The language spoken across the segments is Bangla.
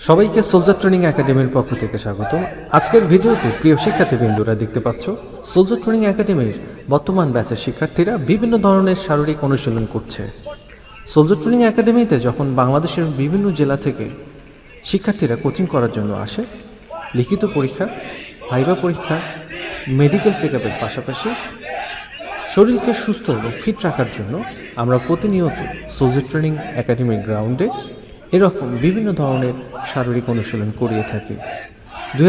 সবাইকে সোলজার ট্রেনিং একাডেমির পক্ষ থেকে স্বাগত আজকের ভিডিওতে প্রিয় শিক্ষার্থী বিন্দুরা দেখতে পাচ্ছ সোলজার ট্রেনিং একাডেমির বর্তমান ব্যাচের শিক্ষার্থীরা বিভিন্ন ধরনের শারীরিক অনুশীলন করছে। সোলজার ট্রেনিং একাডেমিতে যখন বাংলাদেশের বিভিন্ন জেলা থেকে শিক্ষার্থীরা কোচিং করার জন্য আসে, লিখিত পরীক্ষা ভাইবা পরীক্ষা মেডিকেল চেক আপের পাশাপাশি শরীরকে সুস্থ এবং ফিট রাখার জন্য আমরা প্রতিনিয়ত সোলজার ট্রেনিং একাডেমির গ্রাউন্ডে এরকম বিভিন্ন ধরনের শারীরিক অনুশীলন করিয়ে থাকি। দুই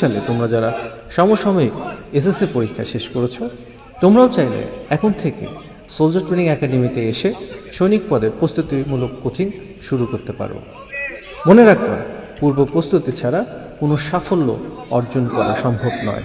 সালে তোমরা যারা সমসাময়িক এসএসসি পরীক্ষা শেষ করেছ, তোমরাও চাইলে এখন থেকে সোলজার ট্রেনিং একাডেমিতে এসে সৈনিক পদে প্রস্তুতিমূলক কোচিং শুরু করতে পারো। মনে রাখবা পূর্ব প্রস্তুতি ছাড়া কোনো সাফল্য অর্জন করা সম্ভব নয়।